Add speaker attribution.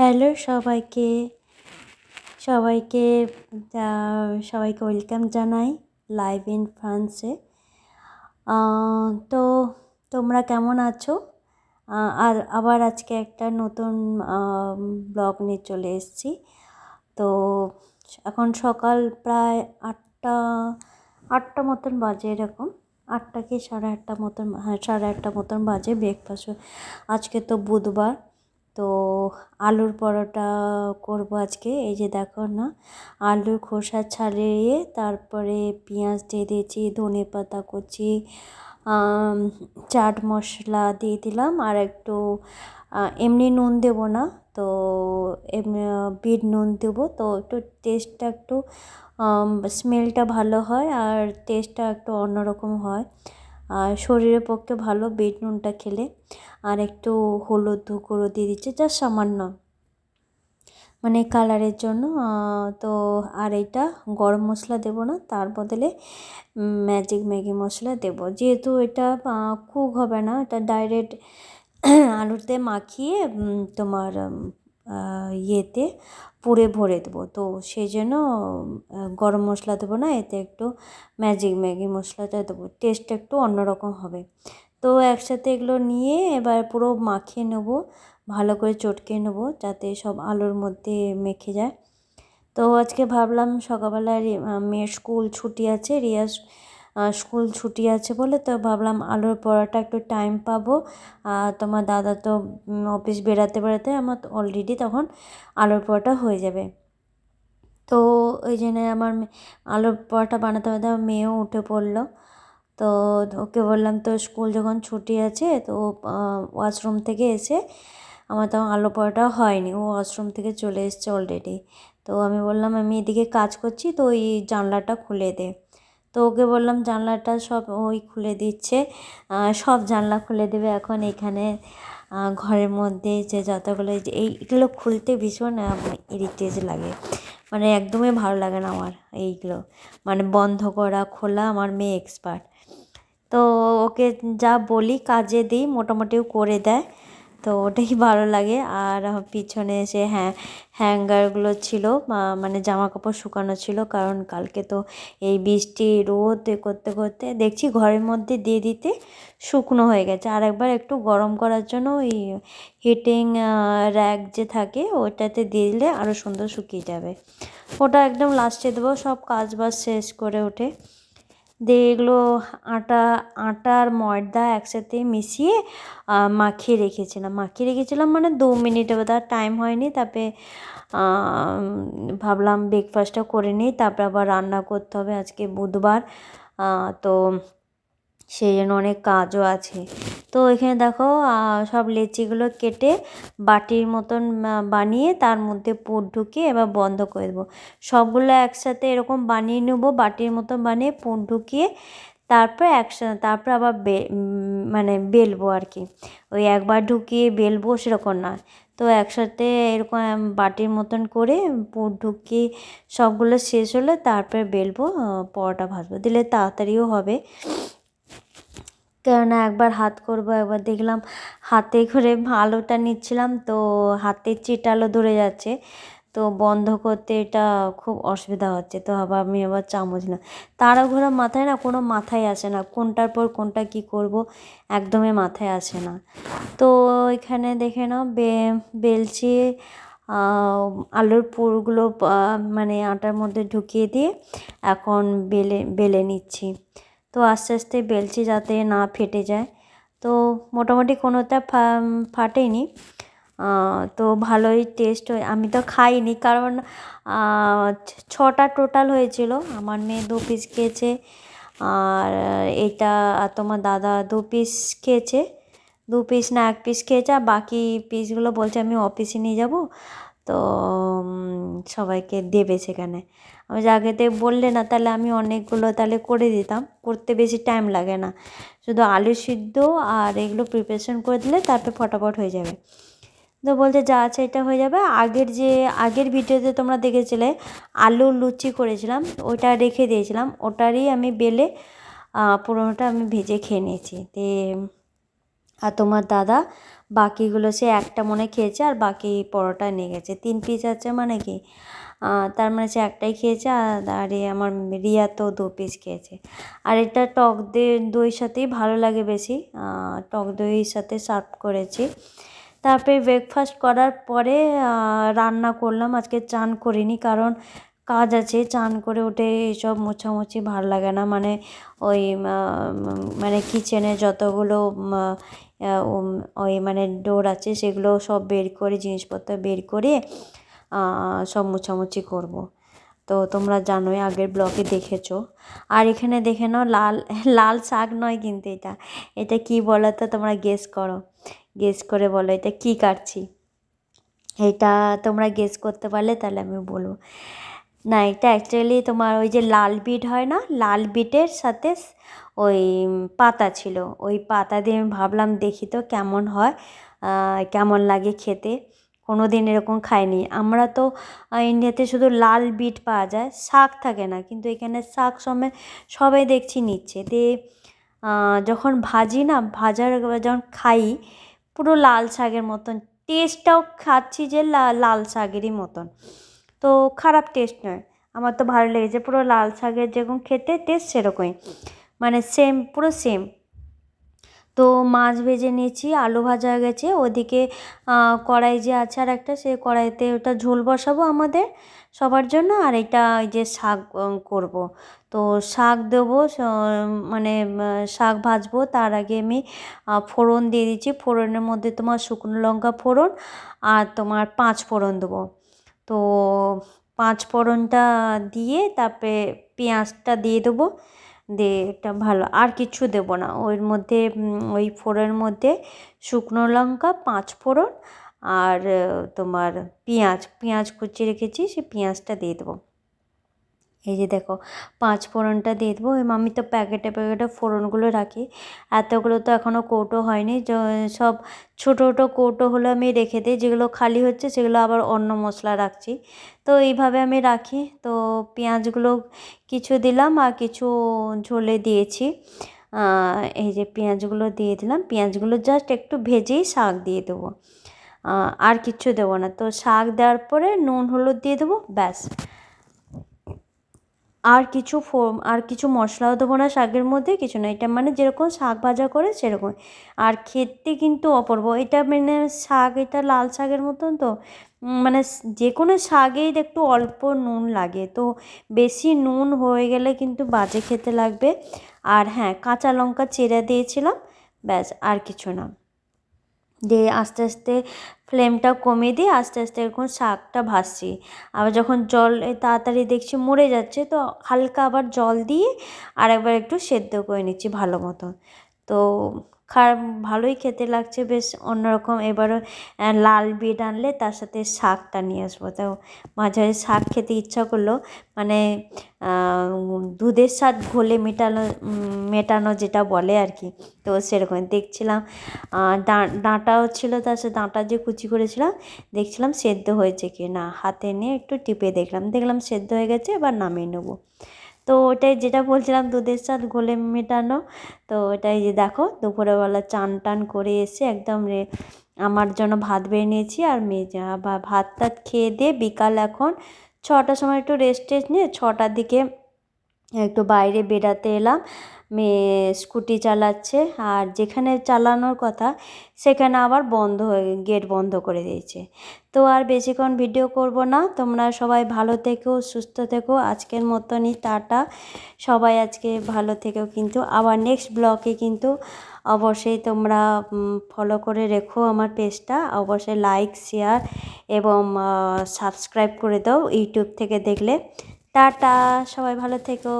Speaker 1: Hello সবাইকে। সবাইকে সবাইকে ওয়েলকাম জানাই লাইভ ইন ফ্রান্সে। তো তোমরা কেমন আছো? আর আবার আজকে একটা নতুন ব্লগ নিয়ে চলে এসেছি। তো এখন সকাল প্রায় আটটা আটটা মতন বাজে এরকম। আটটা কি সাড়ে আটটা মতন হ্যাঁ সাড়ে আটটা মতন বাজে ব্রেকফাস্ট আজকে তো বুধবার। তো আলুর পরোটা করব আজকে। এই যে দেখো না, আলুর খোসা ছাড়িয়ে তারপরে পেঁয়াজ দিয়ে দিয়েছি, ধনে পাতা কুচি চাট মশলা দিয়ে দিলাম। আর একটু এমনি নুন দেবো না, তো এমনি বিট নুন দেবো। তো একটু টেস্টটা একটু স্মেলটা ভালো হয় আর টেস্টটা একটু অন্যরকম হয়। শরীরের পক্ষে ভালো বিট নুনটা খেলে। আর একটু হলুদ গুঁড়ো দিয়ে দিচ্ছে যা সামান্য। মানে কালারের জন্য তো আর এটা গরম মশলা দেব না, তার বদলে ম্যাজিক ম্যাগি মশলা দেব। যেহেতু এটা কুক হবে না, এটা ডাইরেক্ট আলুতে মাখিয়ে তোমার ইয়েতে পুরে ভরে দেবো। তো সেই জন্য গরম মশলা দেবো না, এতে একটু ম্যাজিক ম্যাগি মশলাটা দেবো। টেস্ট একটু অন্যরকম হবে। তো একসাথে এগুলো নিয়ে এবার পুরো মাখিয়ে নেব, ভালো করে চটকে নেব, যাতে সব আলুর মধ্যে মেখে যায়। তো আজকে ভাবলাম সকালবেলা মেয়ের স্কুল ছুটি আছে, রিয়াজ স্কুল ছুটি আছে বলে তো ভাবলাম আলুর পরোটা একটু টাইম পাবো। তোমার দাদা তো অফিস বেড়াতে বেরাতে আমার অলরেডি তখন আলুর পরোটা হয়ে যাবে। তো ওই জন্য আমার আলুর পরোটা বানাতে বানাতে আমার মেয়েও উঠে পড়ল। তো ওকে বললাম তো স্কুল যখন ছুটি আছে, তো ওয়াশরুম থেকে এসে আমার তখন আলু পরোটা হয়নি। ও ওয়াশরুম থেকে চলে এসছে অলরেডি তো আমি বললাম, আমি এদিকে কাজ করছি, তো ওই জানলাটা খুলে দে। তো ওকে বললাম জানলাটা সব ওই খুলে দিচ্ছে সব জানলা খুলে দেবে এখন এখানে। ঘরের মধ্যে যে যতগুলো যে এইগুলো খুলতে ভীষণ ইরিটেজ লাগে। মানে একদমই ভালো লাগে না আমার এইগুলো। মানে বন্ধ করা, খোলা আমার মেয়ে এক্সপার্ট তো ওকে যা বলি কাজে দিই, মোটামুটিও করে দেয়। তো ওটাই ভালো লাগে। আর পিছনে এসে হ্যাঁ হ্যাঙ্গারগুলো ছিল মানে জামা কাপড় শুকানো ছিল, কারণ কালকে তো এই বৃষ্টি, রোদ করতে করতে দেখছি ঘরের মধ্যে দিয়ে দিতে শুকনো হয়ে গেছে। আর একবার একটু গরম করার জন্য ওই হিটিং র্যাক যে থাকে, ওটাতে দিয়ে দিলে আরও সুন্দর শুকিয়ে যাবে। ওটা একদম লাস্টে দেবো, সব কাজ বাজ শেষ করে ওঠে দিয়ে এগুলো আটা আটার ময়দা একসাথে মিশিয়ে মাখিয়ে রেখেছিলাম। মাখিয়ে রেখেছিলাম মানে দু মিনিট আর টাইম হয়নি। তারপরে ভাবলাম ব্রেকফাস্টটা করে নিই। তারপরে আবার রান্না করতে হবে আজকে বুধবার। তো সেই জন্য অনেক কাজও আছে। তো এখানে দেখো সব লেচিগুলো কেটে বাটির মতন বানিয়ে তার মধ্যে পুর ঢুকিয়ে এবার বন্ধ করে দেবো। সবগুলো একসাথে এরকম বানিয়ে নেব, বাটির মতন বানিয়ে পুর ঢুকিয়ে তারপর একসাথে, তারপর আবার বে মানে বেলবো আর কি। ওই একবার ঢুকিয়ে বেলবো সেরকম না তো একসাথে এরকম বাটির মতন করে পুর ঢুকিয়ে সবগুলো শেষ হলে তারপরে বেলবো পরোটা ভাজবো। দিলে তাড়াতাড়িও হবে। কেননা একবার হাত করব, একবার দেখলাম হাতে করে আলোটা নিচ্ছিলাম, তো হাতের চিটালো ধরে যাচ্ছে, তো বন্ধ করতে এটা খুব অসুবিধা হচ্ছে, তো আবার আমি আবার চামচ না তাড়াঘোড়া মাথায় না কোনো মাথায় আসে না, কোনটার পর কোনটা কি করব একদমই মাথায় আসে না। তো এখানে দেখে নাও, বে বেলছি আলুর পুরগুলো মানে আটার মধ্যে ঢুকিয়ে দিয়ে এখন বেলে বেলে নিচ্ছি। তো আস্তে আস্তে বেলছি যাতে না ফেটে যায়। তো মোটামুটি কোনোটা ফাটেনি। তো ভালোই টেস্ট হয়, আমি তো খাইনি কারণ ছটা টোটাল হয়েছিল। আমার মেয়ে দু পিস খেয়েছে আর এটা তোমার দাদা দু পিস খেয়েছে। দু পিস না, এক পিস খেয়েছে আর বাকি পিসগুলো বলছে আমি অফিসে নিয়ে যাব। তো সবাইকে দেবে সেখানে। আমি আগেতে বললে না, তাহলে আমি অনেকগুলো তাহলে করে দিতাম। করতে বেশি টাইম লাগে না। শুধু আলু সিদ্ধ আর এগুলো প্রিপারেশন করে দিলে তারপরে ফটাফট হয়ে যাবে। তো বলছে যা আছে এটা হয়ে যাবে। আগের যে, আগের ভিডিওতে তোমরা দেখেছিলে, আলু লুচি করেছিলাম, ওটা রেখে দিয়েছিলাম। ওটারই আমি বেলে পুরোনোটা আমি ভেজে খেয়ে নিয়েছি। তে, আর তোমার দাদা, বাকিগুলো সে একটা মনে খেয়েছে আর বাকি পরোটা নিয়ে গেছে। তিন পিস আছে মানে কি? তার মানে সে একটাই খেয়েছে, আর এ আমার রিয়া তো দু পিস খেয়েছে। আর এটা টক দই দইয়ের সাথেই ভালো লাগে বেশি টক দইয়ের সাথে সার্ভ করেছি। তারপরে ব্রেকফাস্ট করার পরে রান্না করলাম, আজকে চান করিনি, কারণ কাজ আছে, চান করে উঠে এইসব মোছামুছি ভালো লাগে না মানে ওই মানে কিচেনে যতগুলো ওই মানে ডোর আছে, সেগুলো সব বের করে, জিনিসপত্র বের করে সব মোছামুছি করব। তো তোমরা জানোই আগের ব্লগে দেখেছ। আর এখানে দেখে নাও, লাল লাল শাক নয় কিন্তু এটা। এটা কি বলো তো, তোমরা গেস করো। গেস করে বলো, এটা কি কাটছি? এটা তোমরা গেস করতে পারলে তাহলে আমি বলব। না, এটা অ্যাকচুয়ালি তোমার ওই যে লাল বিট হয় না? লাল বিটের সাথে ওই পাতা ছিল। ওই পাতা দিয়ে আমি ভাবলাম দেখি তো কেমন হয় কেমন লাগে খেতে। কোনো দিন এরকম খাইনি। আমরা তো ইন্ডিয়াতে শুধু লাল বিট পাওয়া যায়, শাক থাকে না। কিন্তু এখানে শাক সময় সবাই দেখছি নিচ্ছে। দিয়ে যখন ভাজি না, ভাজার যখন খাই, পুরো লাল শাকের মতন। টেস্টটাও খাচ্ছি যে লাল শাকেরই মতন। তো খারাপ টেস্ট নয়। আমার তো ভালো লেগেছে পুরো লাল শাকের যেরকম খেতে টেস্ট সেরকমই। মানে সেম পুরো সেম তো মাছ ভেজে নিয়েছি, আলু ভাজা হয়ে গেছে। ওদিকে কড়াই যে আছে আর একটা সে কড়াইতে ওটা ঝোল বসাবো আমাদের সবার জন্য। আর এটা ওই যে শাক করব। তো শাক দেবো মানে শাক ভাজবো। তার আগে আমি ফোড়ন দিয়ে দিচ্ছি। ফোড়নের মধ্যে তোমার শুকনো লঙ্কা ফোড়ন আর তোমার পাঁচ ফোড়ন দেবো। তো পাঁচ ফোড়নটা দিয়ে তারপরে পেঁয়াজটা দিয়ে দেবো। দিয়ে এটা ভালো। আর কিছু দেব না। ওর মধ্যে ওই ফোড়নের মধ্যে শুকনো লঙ্কা, পাঁচ ফোড়ন আর তোমার পেঁয়াজ। পেঁয়াজ কুচি রেখেছি, সে পেঁয়াজটা দিয়ে দেবো। এই যে দেখো, পাঁচ ফোড়নটা দিয়ে দেবো। আমি তো প্যাকেটে প্যাকেটে ফোড়নগুলো রাখি। এতগুলো তো এখনও কৌটো হয়নি। সব ছোটো ছোটো কৌটো হলো আমি রেখে দিই। যেগুলো খালি হচ্ছে সেগুলো আবার অন্য মশলা রাখছি। তো এইভাবে আমি রাখি। তো পেঁয়াজগুলো কিছু দিলাম আর কিছু ঝোলে দিয়েছি। এই যে পেঁয়াজগুলো দিয়ে দিলাম। পেঁয়াজগুলো জাস্ট একটু ভেজেই শাক দিয়ে দেবো। আর কিচ্ছু দেবো না। তো শাক দেওয়ার পরে নুন, হলুদ দিয়ে দেবো। ব্যাস। আর কিছু আর কিছু মশলাও দেবো না শাকের মধ্যে, কিছু না। এটা মানে যেরকম শাক ভাজা করে সেরকম। আর খেতে কিন্তু অপূর্ব। এটা মানে শাক, এটা লাল শাকের মতন তো। মানে যে কোনো শাকেই একটু অল্প নুন লাগে। তো বেশি নুন হয়ে গেলে কিন্তু বাজে খেতে লাগবে। আর হ্যাঁ কাঁচা লঙ্কা চেরা দিয়েছিলাম, ব্যাস, আর কিছু না। দিয়ে আস্তে আস্তে ফ্লেমটা কমিয়ে দিয়ে আস্তে আস্তে এরকম শাকটা ভাসছি আবার যখন জল তাড়াতাড়ি দেখছি মরে যাচ্ছে, তো হালকা আবার জল দিয়ে আর একবার একটু সেদ্ধ করে নিচ্ছি ভালো মতন। তো খারাপ ভালোই খেতে লাগছে, বেশ অন্যরকম। এবারও লাল বিট আনলে তার সাথে শাকটা নিয়ে আসব। তো মাঝে মাঝে শাক খেতে ইচ্ছা করল মানে দুধের স্বাদ ঘোলে মেটানো মেটানো যেটা বলে আর কি। তো সেরকম দেখছিলাম ডাঁটাও ছিল তার সাথে, ডাঁটা যে কুচি করেছিলাম, দেখছিলাম সেদ্ধ হয়েছে কি না হাতে নিয়ে একটু টিপে দেখলাম দেখলাম সেদ্ধ হয়ে গেছে, এবার নামিয়ে নেব। তো ওটাই যেটা বলছিলাম, দুধের স্বাদ গোলে মেটানো। তো ওটাই যে দেখো, দুপুরবেলা চান টান করে এসে একদম রে, আমার জন্য ভাত বেড়ে নিয়েছি আর মেয়ে ভাত টাত খেয়ে দিয়ে বিকাল এখন ছটার সময় একটু রেস্ট টেস্ট নিয়ে ছটার দিকে একটু বাইরে বেড়াতে এলাম। মেয়ে স্কুটি চালাচ্ছে আর যেখানে চালানোর কথা সেখানে আবার বন্ধ হয়ে গেট বন্ধ করে দিয়েছে। তো আর বেশিক্ষণ ভিডিও করব না। তোমরা সবাই ভালো থেকো, সুস্থ থেকো। আজকের মতনই টাটা। সবাই আজকে ভালো থেকেও কিন্তু। আবার নেক্সট ব্লগে কিন্তু অবশ্যই তোমরা ফলো করে রেখো আমার পেজটা অবশ্যই লাইক শেয়ার এবং সাবস্ক্রাইব করে দাও ইউটিউব থেকে দেখলে। টাটা! সবাই ভালো থেকো।